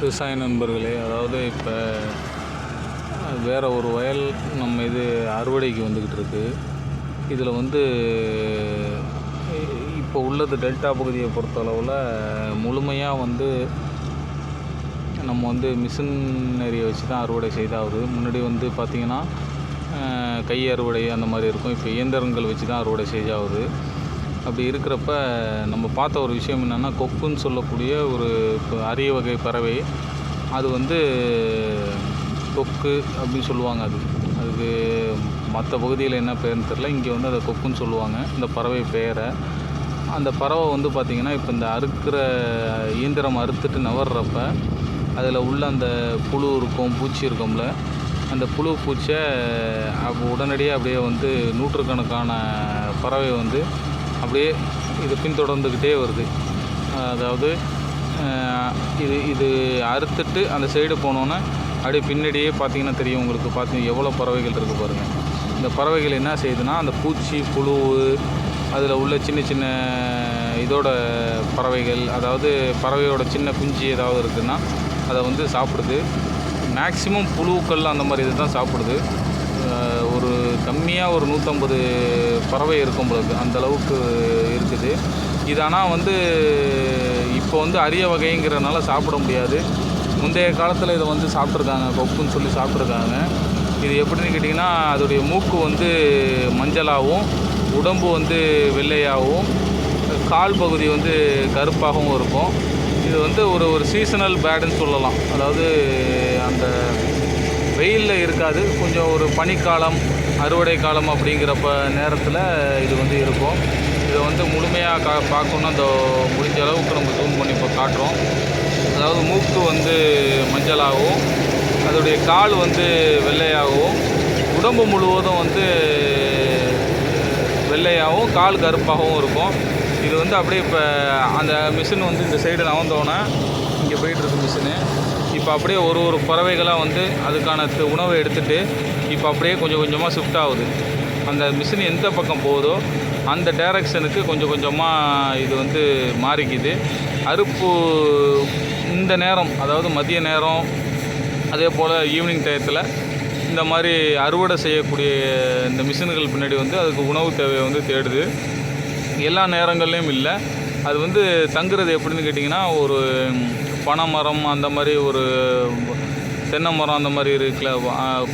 விவசாய நண்பர்களே அதாவது இப்போ வேறு ஒரு வயல் நம்ம இது அறுவடைக்கு வந்துக்கிட்டு இருக்கு. இதில் வந்து இப்போ உள்ளது டெல்டா பகுதியை பொறுத்தளவில் முழுமையாக வந்து நம்ம வந்து மிஷினரியை வச்சு தான் அறுவடை செய்தாவது. முன்னாடி வந்து பார்த்திங்கன்னா கை அறுவடை அந்த மாதிரி இருக்கும். இப்போ இயந்திரங்கள் வச்சு தான் அறுவடை செய்தாவது. அப்படி இருக்கிறப்ப நம்ம பார்த்த ஒரு விஷயம் என்னென்னா கொக்குன்னு சொல்லக்கூடிய ஒரு இப்போ அரிய வகை பறவை. அது வந்து கொக்கு அப்படின்னு சொல்லுவாங்க அது. அதுக்கு மற்ற பகுதியில் என்ன பேர்னு தெரில இங்கே வந்து அதை கொக்குன்னு சொல்லுவாங்க. இந்த பறவை பெயரை அந்த பறவை வந்து பார்த்திங்கன்னா இப்போ இந்த அறுக்கிற இயந்திரம் அறுத்துட்டு நவர்றப்ப அதில் உள்ள அந்த புழு இருக்கும் பூச்சி இருக்கும்ல அந்த புழு பூச்சை அப்போ உடனடியாக அப்படியே வந்து நூற்றுக்கணக்கான பறவை வந்து அப்படியே இது பின்தொடர்ந்துக்கிட்டே வருது. அதாவது இது இது அறுத்துட்டு அந்த சைடு போனோன்னே அப்படியே பின்னாடியே பார்த்தீங்கன்னா தெரியும் உங்களுக்கு. பார்த்து எவ்வளோ பறவைகள் இருக்குது பாருங்கள் இந்த பறவைகள் என்ன செய்யுதுன்னா அந்த பூச்சி புழு அதில் உள்ள சின்ன சின்ன இதோட பறவைகள் அதாவது பறவையோட சின்ன குஞ்சு ஏதாவது இருக்குதுன்னா அதை வந்து சாப்பிடுது. மேக்ஸிமம் புழுக்கள் அந்த மாதிரி இது தான் சாப்பிடுது. ஒரு கம்மியாக ஒரு நூற்றம்பது பறவை இருக்கும் பொழுது அந்த அளவுக்கு இருக்குது. இது ஆனால் வந்து இப்போ வந்து அரிய வகைங்கிறனால சாப்பிட முடியாது. முந்தைய காலத்தில் இதை வந்து சாப்பிட்ருக்காங்க கொக்குன்னு சொல்லி சாப்பிட்ருக்காங்க இது எப்படின்னு கேட்டிங்கன்னா அதோடைய மூக்கு வந்து மஞ்சளாகவும் உடம்பு வந்து வெள்ளையாகவும் கால் பகுதி வந்து கருப்பாகவும் இருக்கும். இது வந்து ஒரு ஒரு சீசனல் பேடுன்னு சொல்லலாம். அதாவது அந்த வெயிலில் இருக்காது. கொஞ்சம் ஒரு பனிக்காலம் அறுவடை காலம் அப்படிங்கிறப்ப நேரத்தில் இது வந்து இருக்கும். இதை வந்து முழுமையாக கா பார்க்கணுன்னா அந்த முடிஞ்ச அளவுக்கு நம்ம ஜூம் பண்ணி இப்போ காட்டுறோம். அதாவது மூக்கு வந்து மஞ்சளாகவும் அதோடைய கால் வந்து வெள்ளையாகவும் உடம்பு முழுவதும் வந்து வெள்ளையாகவும் கால் கருப்பாகவும் இருக்கும். இது வந்து அப்படியே இப்போ அந்த மிஷின் வந்து இந்த சைடு நவந்தோன்னே இங்கே போயிட்டுருக்கு மிஷினு இப்போ அப்படியே ஒரு ஒரு பறவைகளாக வந்து அதுக்கான உணவை எடுத்துகிட்டு இப்போ அப்படியே கொஞ்சம் கொஞ்சமாக ஷிஃப்ட் ஆகுது. அந்த மிஷின் எந்த பக்கம் போகுதோ அந்த டைரக்ஷனுக்கு கொஞ்சம் கொஞ்சமாக இது வந்து மாறிக்குது. அறுப்பு இந்த நேரம் அதாவது மதிய நேரம் அதே போல் ஈவினிங் டயத்தில் இந்த மாதிரி அறுவடை செய்யக்கூடிய இந்த மிஷின்கள் பின்னாடி வந்து அதுக்கு உணவு தேவையை வந்து தேடுது. எல்லா நேரங்கள்லேயும் இல்லை. அது வந்து தங்குறது எப்படின்னு கேட்டிங்கன்னா ஒரு பனை மரம் அந்த மாதிரி ஒரு தென்னை மரம் அந்த மாதிரி இருக்குல்ல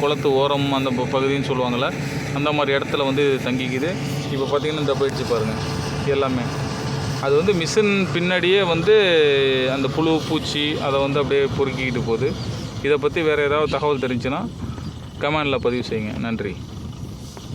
குளத்து ஓரம் அந்த ப- பகுதின்னு சொல்லுவாங்கள்ல அந்த மாதிரி இடத்துல வந்து தங்கிக்குது. இப்போ பார்த்திங்கன்னா இந்த போயிடுச்சு பாருங்கள் எல்லாமே. அது வந்து மிஷின் பின்னாடியே வந்து அந்த புழு பூச்சி அதை வந்து அப்படியே பொறுக்கிக்கிட்டு போகுது. இதை பற்றி வேறு ஏதாவது தகவல் தெரிஞ்சுன்னா கமெண்டில் பதிவு செய்யுங்க. நன்றி.